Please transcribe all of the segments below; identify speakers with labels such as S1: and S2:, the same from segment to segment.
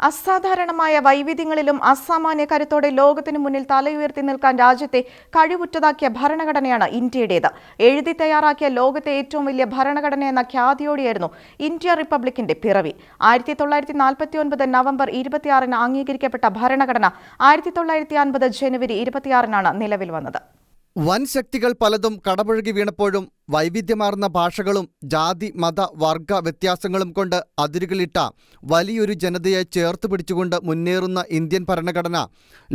S1: അസാധാരണമായ വൈവിധ്യങ്ങളിലും അസാമാന്യ കരുത്തോടെ ലോകത്തിനു മുന്നിൽ തലയുയർത്തി നിൽക്കാൻ രാജ്യത്തെ കഴിവുറ്റതാക്കിയ ഭരണഘടനയാണ് ഇന്ത്യയുടേത്. എഴുതി തയ്യാറാക്കിയ ലോകത്തെ ഏറ്റവും വലിയ ഭരണഘടന എന്ന ഖ്യാതിയോടെയായിരുന്നു ഇന്ത്യ റിപ്പബ്ലിക്കിന്റെ പിറവി. ആയിരത്തി തൊള്ളായിരത്തി നാൽപ്പത്തി ഒൻപത് നവംബർ ഇരുപത്തിയാറിന് അംഗീകരിക്കപ്പെട്ട ഭരണഘടന ആയിരത്തി തൊള്ളായിരത്തി അൻപത് ജനുവരി ഇരുപത്തിയാറിനാണ് നിലവിൽ വന്നത്.
S2: വൻ ശക്തികൾ പലതും കടപുഴകി വീണപ്പോഴും വൈവിധ്യമാർന്ന ഭാഷകളും ജാതി മത വർഗ വ്യത്യാസങ്ങളും കൊണ്ട് അതിരുകളിട്ട വലിയൊരു ജനതയെ ചേർത്ത് പിടിച്ചുകൊണ്ട് മുന്നേറുന്ന ഇന്ത്യൻ ഭരണഘടന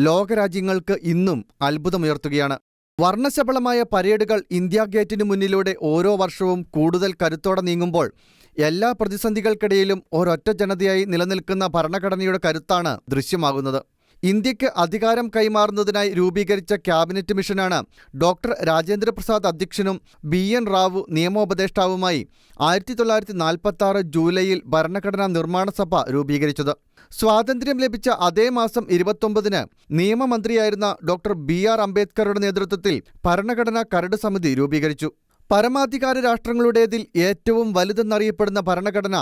S2: ലോകരാജ്യങ്ങൾക്ക് ഇന്നും അത്ഭുതമുയർത്തുകയാണ്. വർണശബളമായ പരേഡുകൾ ഇന്ത്യ ഗേറ്റിനു മുന്നിലൂടെ ഓരോ വർഷവും കൂടുതൽ കരുത്തോടെ നീങ്ങുമ്പോൾ എല്ലാ പ്രതിസന്ധികൾക്കിടയിലും ഒരൊറ്റ ജനതയായി നിലനിൽക്കുന്ന ഭരണഘടനയുടെ കരുത്താണ് ദൃശ്യമാകുന്നത്. ഇന്ത്യയ്ക്ക് അധികാരം കൈമാറുന്നതിനായി രൂപീകരിച്ച ക്യാബിനറ്റ് മിഷനാണ് ഡോക്ടർ രാജേന്ദ്രപ്രസാദ് അധ്യക്ഷനും ബി എൻ റാവു നിയമോപദേഷ്ടാവുമായി ആയിരത്തി തൊള്ളായിരത്തി നാൽപ്പത്തി ആറ് ജൂലൈയിൽ ഭരണഘടനാ നിർമ്മാണ സഭ രൂപീകരിച്ചത്. സ്വാതന്ത്ര്യം ലഭിച്ച അതേ മാസം ഇരുപത്തൊമ്പതിന് നിയമമന്ത്രിയായിരുന്ന ഡോക്ടർ ബി ആർ അംബേദ്കറുടെ നേതൃത്വത്തിൽ ഭരണഘടനാ കരട് സമിതി രൂപീകരിച്ചു. പരമാധികാര രാഷ്ട്രങ്ങളുടേതിൽ ഏറ്റവും വലുതെന്നറിയപ്പെടുന്ന ഭരണഘടന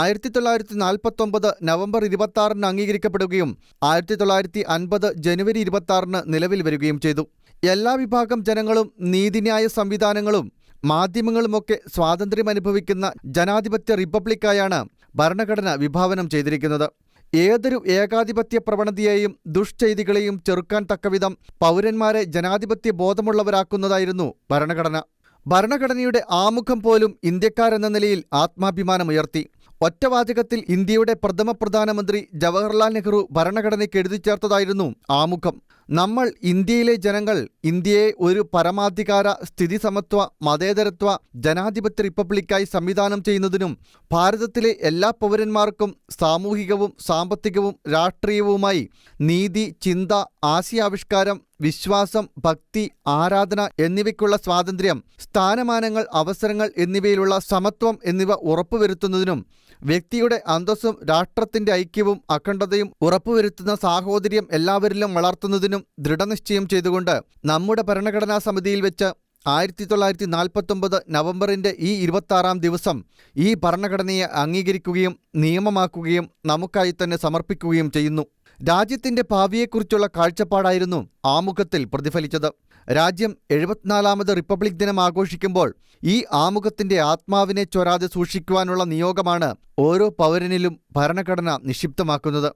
S2: ആയിരത്തി തൊള്ളായിരത്തി നാൽപ്പത്തൊമ്പത് നവംബർ ഇരുപത്തി അംഗീകരിക്കപ്പെടുകയും ആയിരത്തി തൊള്ളായിരത്തി അൻപത് ജനുവരി ഇരുപത്തി നിലവിൽ വരികയും ചെയ്തു. എല്ലാ വിഭാഗം ജനങ്ങളും നീതിന്യായ സംവിധാനങ്ങളും മാധ്യമങ്ങളുമൊക്കെ സ്വാതന്ത്ര്യം അനുഭവിക്കുന്ന ജനാധിപത്യ റിപ്പബ്ലിക്കായാണ് ഭരണഘടന വിഭാവനം ചെയ്തിരിക്കുന്നത്. ഏതൊരു ഏകാധിപത്യ പ്രവണതയെയും ദുഷ്ചെയ്തികളെയും ചെറുക്കാൻ തക്കവിധം പൗരന്മാരെ ജനാധിപത്യ ബോധമുള്ളവരാക്കുന്നതായിരുന്നു ഭരണഘടന. ഭരണഘടനയുടെ ആമുഖം പോലും ഇന്ത്യക്കാരെന്ന നിലയിൽ ആത്മാഭിമാനമുയർത്തി. ഒറ്റവാചകത്തിൽ ഇന്ത്യയുടെ പ്രഥമ പ്രധാനമന്ത്രി ജവഹർലാൽ നെഹ്റു ഭരണഘടനയ്ക്ക് എഴുതിച്ചേർത്തതായിരുന്നു ആമുഖം. നമ്മൾ ഇന്ത്യയിലെ ജനങ്ങൾ ഇന്ത്യയെ ഒരു പരമാധികാര സ്ഥിതിസമത്വ മതേതരത്വ ജനാധിപത്യ റിപ്പബ്ലിക്കായി സംവിധാനം ചെയ്യുന്നതിനും ഭാരതത്തിലെ എല്ലാ പൗരന്മാർക്കും സാമൂഹികവും സാമ്പത്തികവും രാഷ്ട്രീയവുമായി നീതി ചിന്ത ആശയാവിഷ്കാരം വിശ്വാസം ഭക്തി ആരാധന എന്നിവയ്ക്കുള്ള സ്വാതന്ത്ര്യം സ്ഥാനമാനങ്ങൾ അവസരങ്ങൾ എന്നിവയിലുള്ള സമത്വം എന്നിവ ഉറപ്പുവരുത്തുന്നതിനും വ്യക്തിയുടെ അന്തസ്സും രാഷ്ട്രത്തിന്റെ ഐക്യവും അഖണ്ഡതയും ഉറപ്പുവരുത്തുന്ന സാഹോദര്യം എല്ലാവരിലും വളർത്തുന്നതിനും ദൃഢനിശ്ചയം ചെയ്തുകൊണ്ട് നമ്മുടെ ഭരണഘടനാ സമിതിയിൽ വെച്ച് ആയിരത്തി തൊള്ളായിരത്തി നാൽപ്പത്തൊമ്പത് നവംബറിന്റെ ഈ ഇരുപത്താറാം ദിവസം ഈ ഭരണഘടനയെ അംഗീകരിക്കുകയും നിയമമാക്കുകയും നമുക്കായി തന്നെ സമർപ്പിക്കുകയും ചെയ്യുന്നു. രാജ്യത്തിന്റെ ഭാവിയെക്കുറിച്ചുള്ള കാഴ്ചപ്പാടായിരുന്നു ആമുഖത്തിൽ പ്രതിഫലിച്ചത്. രാജ്യം എഴുപത്തിനാലാമത് റിപ്പബ്ലിക് ദിനം ആഘോഷിക്കുമ്പോൾ ഈ ആമുഖത്തിന്റെ ആത്മാവിനെ ചൊരാതെ സൂക്ഷിക്കുവാനുള്ള നിയോഗമാണ് ഓരോ പൗരനിലും ഭരണഘടന നിക്ഷിപ്തമാക്കുന്നത്.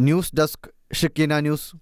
S2: News desk Shikkina news.